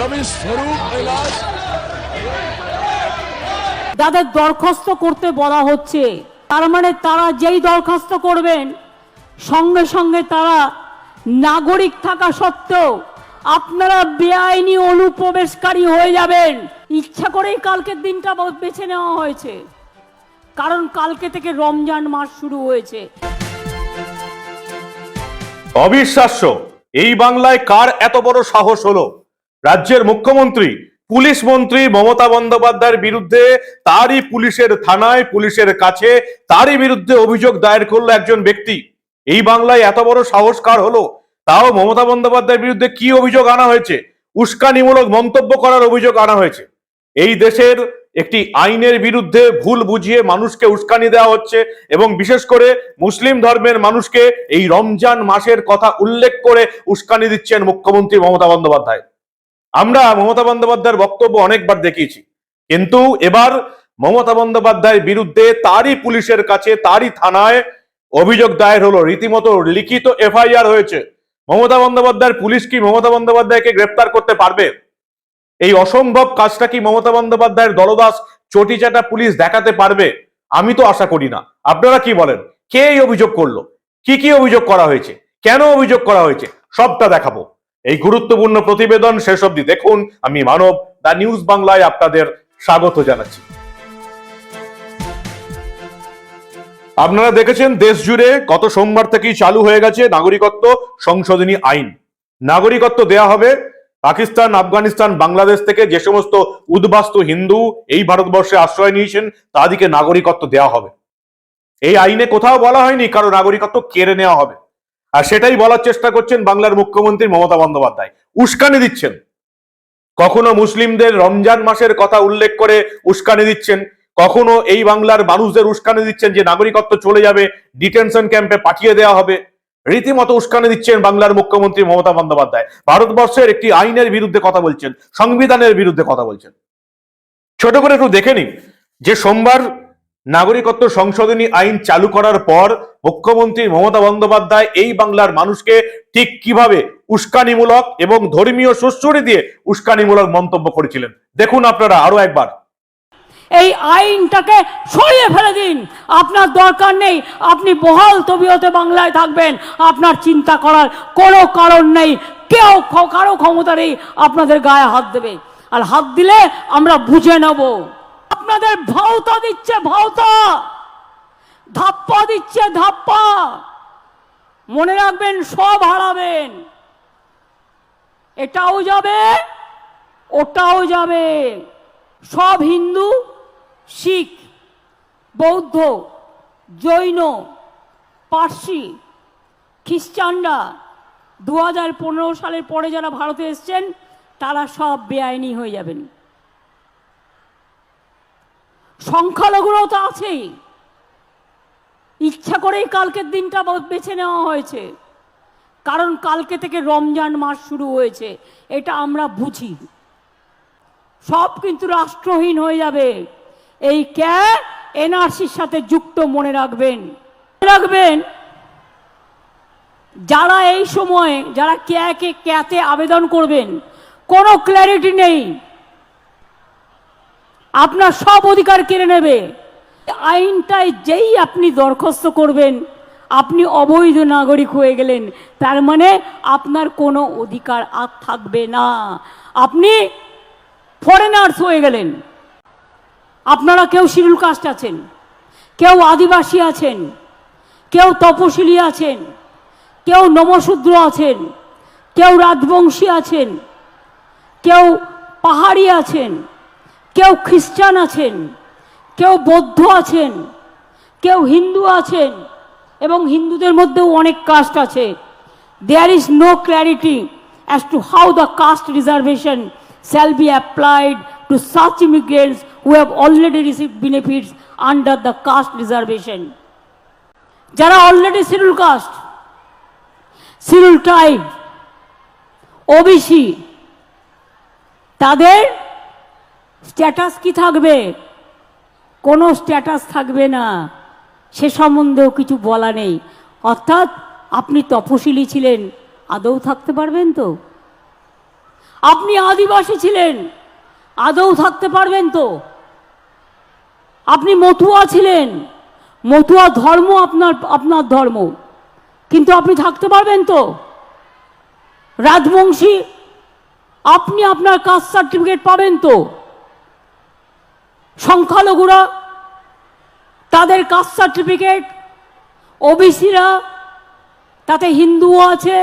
যাদের তাদের দরখাস্ত করতে বলা হচ্ছে। তার মানে তারা যেই দরখাস্ত করবেন সঙ্গে সঙ্গে তারা নাগরিক থাকা সত্ত্বেও আপনারা বেআইনি অনুপ্রবেশকারী হয়ে যাবেন। ইচ্ছা করেই কালকের দিনটা বেছে নেওয়া হয়েছে। কারণ কালকে থেকে রমজান মাস শুরু হয়েছে। অবিশ্বাস্য এই বাংলায় কার এত বড় সাহস হলো? রাজ্যের মুখ্যমন্ত্রী, পুলিশ মন্ত্রী মমতা বন্দ্যোপাধ্যায়ের বিরুদ্ধে তারই পুলিশের থানায়, পুলিশের কাছে তারই বিরুদ্ধে অভিযোগ দায়ের করল একজন ব্যক্তি। এই বাংলায় এত বড় সাহস কার হলো? তাও মমতা বন্দ্যোপাধ্যায়ের বিরুদ্ধে কি অভিযোগ আনা হয়েছে? উস্কানিমূলক মন্তব্য করার অভিযোগ আনা হয়েছে। এই দেশের একটি আইনের বিরুদ্ধে ভুল বুঝিয়ে মানুষকে উস্কানি দেওয়া হচ্ছে এবং বিশেষ করে মুসলিম ধর্মের মানুষকে এই রমজান মাসের কথা উল্লেখ করে উস্কানি দিচ্ছেন মুখ্যমন্ত্রী মমতা বন্দ্যোপাধ্যায়। আমরা মমতা বন্দ্যোপাধ্যায়ের বক্তব্য অনেকবার দেখিয়েছি। কিন্তু এবার মমতা বন্দ্যোপাধ্যায়ের বিরুদ্ধে তারই পুলিশের কাছে, তারই থানায় অভিযোগ দায়ের হলো। রীতিমতো লিখিত এফআইআর হয়েছে। মমতা বন্দ্যোপাধ্যায়ের পুলিশ কি মমতা বন্দ্যোপাধ্যায়কে গ্রেপ্তার করতে পারবে? এই অসম্ভব কাজটা কি মমতা বন্দ্যোপাধ্যায়ের দলদাস চটিচাটা পুলিশ দেখাতে পারবে? আমি তো আশা করি না। আপনারা কি বলেন? কে এই অভিযোগ করল? কি কি অভিযোগ করা হয়েছে? কেন অভিযোগ করা হয়েছে? সবটা দেখাবো। এই গুরুত্বপূর্ণ প্রতিবেদন শেষ অবধি দেখুন। আমি মানব দা নিউজ বাংলায় আপনাদের স্বাগত জানাচ্ছি। আপনারা দেখেছেন, দেশ জুড়ে গত সোমবার থেকেই চালু হয়ে গেছে নাগরিকত্ব সংশোধনী আইন। নাগরিকত্ব দেয়া হবে পাকিস্তান, আফগানিস্তান, বাংলাদেশ থেকে যে সমস্ত উদ্বাস্তু হিন্দু এই ভারতবর্ষে আশ্রয় নিয়েছেন, তাদেরকে নাগরিকত্ব দেওয়া হবে। এই আইনে কোথাও বলা হয়নি কারও নাগরিকত্ব কেড়ে নেওয়া হবে। আর সেটাই বলার চেষ্টা করছেন বাংলার মুখ্যমন্ত্রী মমতা বন্দ্যোপাধ্যায়। উস্কানি দিচ্ছেন। কখনো মুসলিমদের রমজান মাসের কথা উল্লেখ করে উস্কানি দিচ্ছেন। কখনো এই বাংলার মানুষদের উস্কানি দিচ্ছেন যে নাগরিকত্ব চলে যাবে, ডিটেনশন ক্যাম্পে পাঠিয়ে দেওয়া হবে। রীতিমতো উস্কানি দিচ্ছেন বাংলার মুখ্যমন্ত্রী মমতা বন্দ্যোপাধ্যায়। ভারতবর্ষের একটি আইনের বিরুদ্ধে কথা বলছেন, সংবিধানের বিরুদ্ধে কথা বলছেন। ছোট করে একটু দেখে নিন যে সোমবার নাগরিকত্ব সংশোধনী আইন চালু করার পর মুখ্যমন্ত্রী মমতা বন্দ্যোপাধ্যায় এই বাংলার মানুষকে ঠিক কীভাবে উস্কানিমূলক এবং ধর্মীয় সুশ্রুতি দিয়ে উস্কানিমূলক মন্তব্য করেছিলেন। দেখুন আপনারা আরও একবার। এই আইনটাকে সরিয়ে ফেলে দিন। আপনার দরকার নেই, আপনি বহাল তবিয়তে বাংলায় থাকবেন। আপনার চিন্তা করার কোনো কারণ নেই। কেউ কারও ক্ষমতা নেই। আপনাদের গায়ে হাত দেবে। আর হাত দিলে আমরা বুঝে নেব। আপনাদের ভাওতা দিচ্ছে ভাওতা ধাপ্পা দিচ্ছে ধাপ্পা। মনে রাখবেন, সব হারাবেন। এটাও যাবে, ওটাও যাবে। সব হিন্দু, শিখ, বৌদ্ধ, জৈন, পার্সি, খ্রিস্টানরা দু হাজার পনেরো সালের পরে যারা ভারতে এসছেন, তারা সব বেআইনি হয়ে যাবেন। সংখ্যালঘুরাও তো আছেই। ইচ্ছা করেই কালকের দিনটা বেছে নেওয়া হয়েছে। কারণ কালকে থেকে রমজান মাস শুরু হয়েছে, এটা আমরা বুঝি। সব কিন্তু রাষ্ট্রহীন হয়ে যাবে। এই ক্যা এনআরসির সাথে যুক্ত মনে রাখবেন। রাখবেন, যারা এই সময়ে, যারা ক্যাকে ক্যাতে আবেদন করবেন, কোনো ক্ল্যারিটি নেই। আপনার সব অধিকার কেড়ে নেবে। আইনটায় যেই আপনি দরখাস্ত করবেন, আপনি অবৈধ নাগরিক হয়ে গেলেন, তার মানে আপনার কোনো অধিকার আর থাকবে না। আপনি ফরেনার্স হয়ে গেলেন। আপনারা কেউ শিডিউল কাস্ট আছেন, কেউ আদিবাসী আছেন, কেউ তপশিলি আছেন, কেউ নমশূদ্র আছেন, কেউ রাজবংশী আছেন, কেউ পাহাড়ি আছেন কেউ খ্রিস্টান আছেন, কেউ বৌদ্ধ আছেন, কেউ হিন্দু আছেন, এবং হিন্দুদের মধ্যেও অনেক কাস্ট আছে। There is no clarity as to how the caste reservation shall be applied to such immigrants who have already receive benefits under the caste reservation যারা already scheduled caste scheduled tribe OBC তাদের status কি থাকবে? কোনো status থাকবে না। সে সম্বন্ধেও কিছু বলা নেই। অর্থাৎ আপনি তপশিলি ছিলেন, আদৌ থাকতে পারবেন তো? আপনি আদিবাসী ছিলেন, আদৌ থাকতে পারবেন তো? আপনি মতুয়া ছিলেন, মতুয়া ধর্ম আপনার আপনার ধর্ম। কিন্তু আপনি থাকতে পারবেন তো? রাজবংশী, আপনি আপনার কাস্ট সার্টিফিকেট পাবেন তো? সংখ্যালঘুরা, তাদের কাস্ট সার্টিফিকেট ওবিসিরা, তাতে হিন্দুও আছে,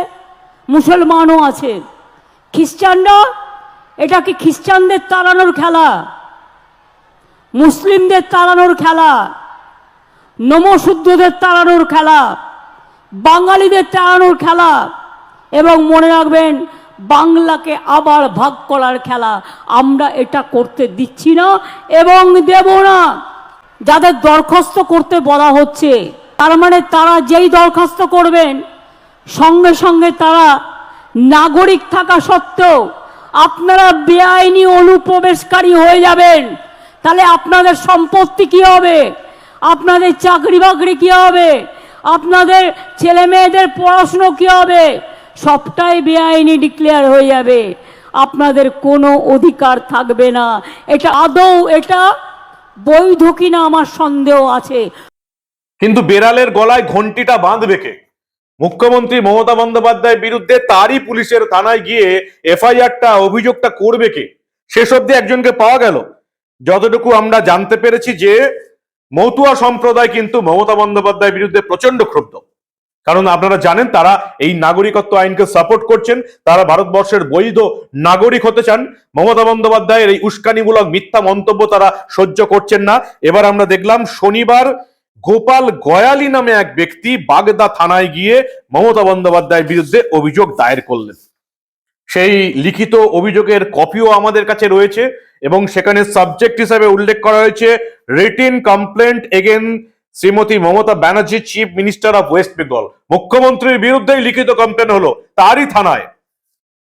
মুসলমানও আছে। খ্রিস্টানরা এটা কি খ্রিস্টানদের তাড়ানোর খেলা, মুসলিমদের তাড়ানোর খেলা নমশুদ্ধদের তাড়ানোর খেলা, বাঙালিদের তাড়ানোর খেলা, এবং মনে রাখবেন বাংলাকে আবার ভাগ করার খেলা আমরা এটা করতে দিচ্ছি না এবং দেব না। যাদের দরখাস্ত করতে বলা হচ্ছে, তার মানে তারা যেই দরখাস্ত করবেন, সঙ্গে সঙ্গে তারা নাগরিক থাকা সত্ত্বেও আপনারা বেআইনি অনুপ্রবেশকারী হয়ে যাবেন। তাহলে আপনাদের সম্পত্তি কি হবে? আপনাদের চাকরি বাকরি কি হবে? আপনাদের ছেলে মেয়েদের পড়াশুনো কি হবে? সবটাই বেআইনি ডিক্লেয়ার হয়ে যাবে। আপনাদের কোনো অধিকার থাকবে না। এটা আদৌ, এটা বৈধ কিনা আমার সন্দেহ আছে। কিন্তু বেড়ালের গলায় ঘন্টিটা বাঁধবে কে? মুখ্যমন্ত্রী মমতা বন্দ্যোপাধ্যায়ের বিরুদ্ধে তারই পুলিশের থানায় গিয়ে এফআইআরটা, অভিযোগটা করবে কে? শেষ অব্দি একজনকে পাওয়া গেল। যতটুকু আমরা জানতে পেরেছি যে, মতুয়া সম্প্রদায় কিন্তু মমতা বন্দ্যোপাধ্যায়ের বিরুদ্ধে প্রচণ্ড ক্ষুব্ধ। কারণ আপনারা জানেন তারা এই নাগরিকত্ব আইনকে সাপোর্ট করছেন, তারা ভারতবর্ষের বৈধ নাগরিক হতে চান। মমতা বন্দ্যোপাধ্যায়ের এই উস্কানিমূলক মিথ্যা মন্তব্য তারা সহ্য করছেন না। এবার আমরা দেখলাম শনিবার গোপাল গয়ালি নামে এক ব্যক্তি বাগদা থানায় গিয়ে মমতা বন্দ্যোপাধ্যায়ের বিরুদ্ধে অভিযোগ দায়ের করলেন। সেই লিখিত অভিযোগের কপিও আমাদের কাছে রয়েছে এবং সেখানে সাবজেক্ট হিসাবে উল্লেখ করা হয়েছে written complaint against Shrimati Mamata Banerjee chief minister of West Bengal মুখ্যমন্ত্রীর বিরুদ্ধেই লিখিত কমপ্লেন হলো, তারই থানায়।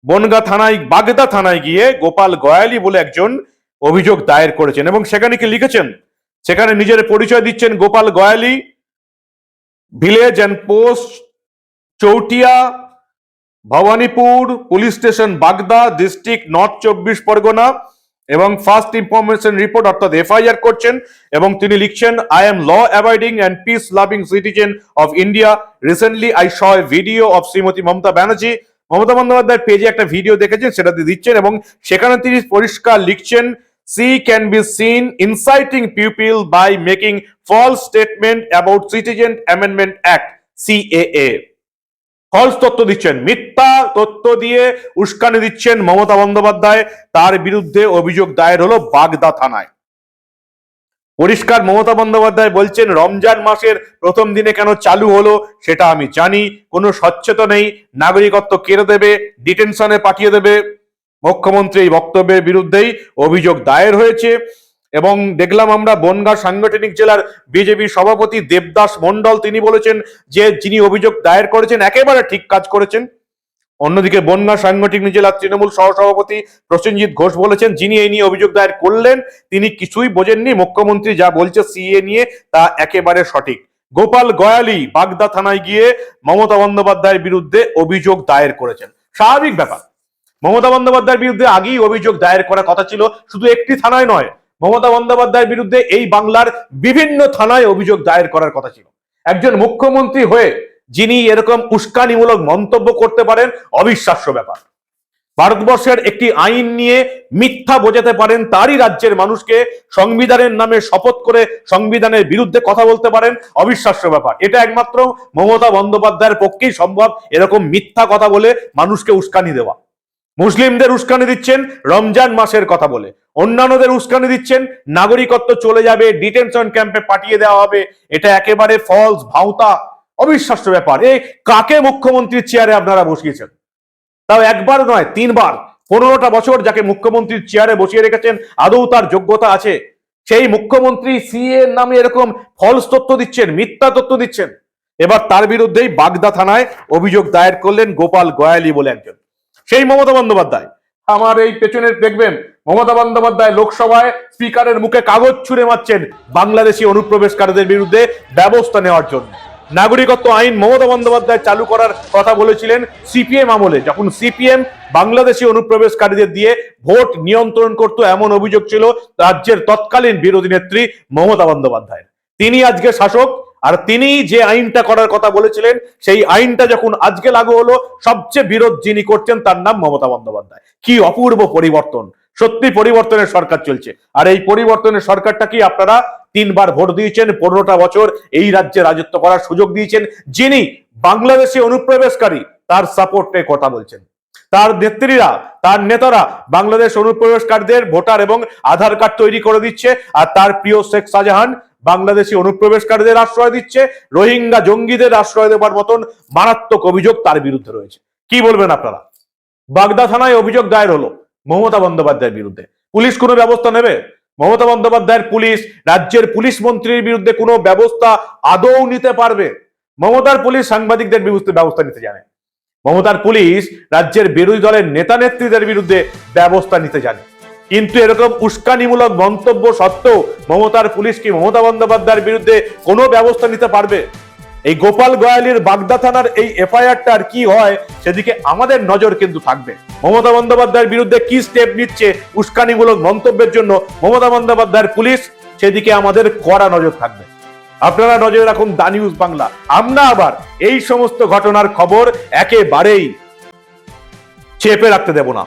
বনগা থানায়, বাগদা থানায় গিয়ে গোপাল গয়ালি বলে একজন অভিযোগ দায়ের করেছেন এবং সেখানে কি লিখেছেন? সেখানে নিজের পরিচয় দিচ্ছেন Gopal Gayali. Village and post, Chautia, Bhabanipur, police station Bagda, district north চব্বিশ পরগনা। এবং ফার্স্ট ইনফরমেশন রিপোর্ট অর্থাৎ এফআইআর করছেন এবং তিনি লিখছেন I am law abiding and peace loving citizen of India recently I saw video of Shrimati Mamata Banerjee Mamata বন্দ্যোপাধ্যায়ের পেজে একটা ভিডিও দেখেছেন সেটাতে দিচ্ছেন এবং সেখানে তিনি পরিষ্কার লিখছেন she can be seen inciting people by making false statement about citizen amendment act CAA false তথ্য দিচ্ছেন। মিথ্যা তথ্য দিয়ে উস্কানি দিচ্ছেন মমতা বন্দ্যোপাধ্যায়। তার বিরুদ্ধে অভিযোগ দায়ের হলো বাগদা থানায়। পরিষ্কার মমতা বন্দ্যোপাধ্যায় বলছেন, রমজান মাসের প্রথম দিনে কেন চালু হলো সেটা আমি জানি, কোনো স্বচ্ছতা নেই, নাগরিকত্ব কেড়ে দেবে ডিটেনশনে পাঠিয়ে দেবে। মুখ্যমন্ত্রী এই বক্তব্যের বিরুদ্ধেই অভিযোগ দায়ের হয়েছে। এবং দেখলাম আমরা বনগাঁ সাংগঠনিক জেলার বিজেপি সভাপতি দেবদাস মন্ডল তিনি বলেছেন যে যিনি অভিযোগ দায়ের করেছেন, একেবারে ঠিক কাজ করেছেন। অন্যদিকে বনগাঁ সাংগঠনিক জেলার তৃণমূল সহসভাপতি প্রসেনজিৎ ঘোষ বলেছেন, যিনি এই নিয়ে অভিযোগ দায়ের করলেন, তিনি কিছুই বোঝেননি। মুখ্যমন্ত্রী যা বলছে সিএ নিয়ে তা একেবারে সঠিক। গোপাল গয়ালি বাগদা থানায় গিয়ে মমতা বন্দ্যোপাধ্যায়ের বিরুদ্ধে অভিযোগ দায়ের করেছেন। স্বাভাবিক ব্যাপার। মমতা বন্দ্যোপাধ্যায়ের বিরুদ্ধে আগেই অভিযোগ দায়ের করার কথা ছিল, শুধু একটি থানায় নয় মমতা বন্দ্যোপাধ্যায়ের বিরুদ্ধে এই বাংলার বিভিন্ন থানায় অভিযোগ দায়ের করার কথা ছিল। একজন মুখ্যমন্ত্রী হয়ে যিনি এরকম উস্কানিমূলক মন্তব্য করতে পারেন, অবিশ্বাস্য ব্যাপার। ভারতবর্ষের একটি আইন নিয়ে মিথ্যা বোঝাতে পারেন, তারই রাজ্যের মানুষকে সংবিধানের নামে শপথ করে সংবিধানের বিরুদ্ধে কথা বলতে পারেন, অবিশ্বাস্য ব্যাপার। এটা একমাত্র মমতা বন্দ্যোপাধ্যায়ের পক্ষেই সম্ভব এরকম মিথ্যা কথা বলে মানুষকে উস্কানি দেওয়া। মুসলিমদের উস্কানি দিচ্ছেন, রমজান মাসের কথা বলে। অন্যান্যদের উস্কানি দিচ্ছেন, নাগরিকত্ব চলে যাবে ডিটেনশন ক্যাম্পে পাঠিয়ে দেওয়া হবে, এটা একেবারে ফলস ভাওতা, অবিশ্বাস্য ব্যাপার। এ কাকে মুখ্যমন্ত্রীর চেয়ারে আপনারা বসিয়েছেন? তাও একবার নয়, তিনবার। পনেরোটা বছর যাকে মুখ্যমন্ত্রীর চেয়ারে বসিয়ে রেখেছেন, আদৌ তার যোগ্যতা আছে? সেই মুখ্যমন্ত্রী সিএ নামে এরকম ফলস তথ্য দিচ্ছেন, মিথ্যা তথ্য দিচ্ছেন। এবার তার বিরুদ্ধেই বাগদা থানায় অভিযোগ দায়ের করলেন গোপাল গয়ালি বলে একজন। সেই মমতা বন্দ্যোপাধ্যায়। আমার এই পেছনে দেখবেন, মমতা বন্দ্যোপাধ্যায় লোকসভায় স্পিকারের মুখে কাগজ ছুঁড়ে মারছেন বাংলাদেশি অনুপ্রবেশকারীদের বিরুদ্ধে ব্যবস্থা নেওয়ার জন্য। নাগরিকত্ব আইন মমতা বন্দ্যোপাধ্যায় চালু করার কথা বলেছিলেন সিপিএম আমলে, যখন সিপিএম বাংলাদেশি অনুপ্রবেশকারীদের দিয়ে ভোট নিয়ন্ত্রণ করত এমন অভিযোগ ছিল রাজ্যের তৎকালীন বিরোধী নেত্রী মমতা বন্দ্যোপাধ্যায় তিনি আজকে শাসক আর তিনি যে আইনটা করার কথা বলেছিলেন, সেই আইনটা যখন আজকে লাগু হলো, সবচেয়ে বিরোধ যিনি করছেন তার নাম মমতা বন্দ্যোপাধ্যায়। কি অপূর্ব পরিবর্তন! সত্যি পরিবর্তনের সরকার চলছে। আর এই পরিবর্তনের সরকারটা কি আপনারা তিনবার ভোট দিয়েছেন, পনেরোটা বছর এই রাজ্যে রাজত্ব করার সুযোগ দিয়েছেন, যিনি বাংলাদেশি অনুপ্রবেশকারী, তার সাপোর্টে কথা বলছেন। তার নেত্রীরা, তার নেতারা বাংলাদেশ অনুপ্রবেশকারীদের ভোটার এবং আধার কার্ড তৈরি করে দিচ্ছে, আর তার প্রিয় শেখ শাহজাহান বাংলাদেশি অনুপ্রবেশকারীদের আশ্রয় দিচ্ছে, রোহিঙ্গা জঙ্গিদের আশ্রয় দেওয়ার মতন মারাত্মক অভিযোগ তার বিরুদ্ধে রয়েছে। কি বলবেন আপনারা? বাগদা থানায় অভিযোগ দায়ের হলো মমতা বন্দ্যোপাধ্যায়ের বিরুদ্ধে। পুলিশ কোনো ব্যবস্থা নেবে? মমতা বন্দ্যোপাধ্যায়ের পুলিশ, রাজ্যের পুলিশ মন্ত্রীর বিরুদ্ধে কোনো ব্যবস্থা আদৌ নিতে পারবে? মমতার পুলিশ সাংবাদিকদের বিরুদ্ধে ব্যবস্থা নিতে জানে। মমতার পুলিশ রাজ্যের বিরোধী দলের নেতা নেত্রীদের বিরুদ্ধে ব্যবস্থা নিতে জানে। কিন্তু এরকম উস্কানিমূলক মন্তব্য সত্ত্বেও মমতার পুলিশ কি মমতা বন্দ্যোপাধ্যায়ের বিরুদ্ধে কোনো ব্যবস্থা নিতে পারবে? এই গোপাল গয়ালির বাগদা থানার এই এফআইআরটা আর কি হয়, সেদিকে আমাদের নজর কিন্তু থাকবে। মমতা বন্দ্যোপাধ্যায়ের বিরুদ্ধে কি স্টেপ নিচ্ছে উস্কানিমূলক মন্তব্যের জন্য মমতা বন্দ্যোপাধ্যায়ের পুলিশ, সেদিকে আমাদের কড়া নজর থাকবে। আপনারা নজরে রাখুন দা নিউজ বাংলা। আমরা আবার এই সমস্ত ঘটনার খবর একেবারেই চেপে রাখতে দেব না।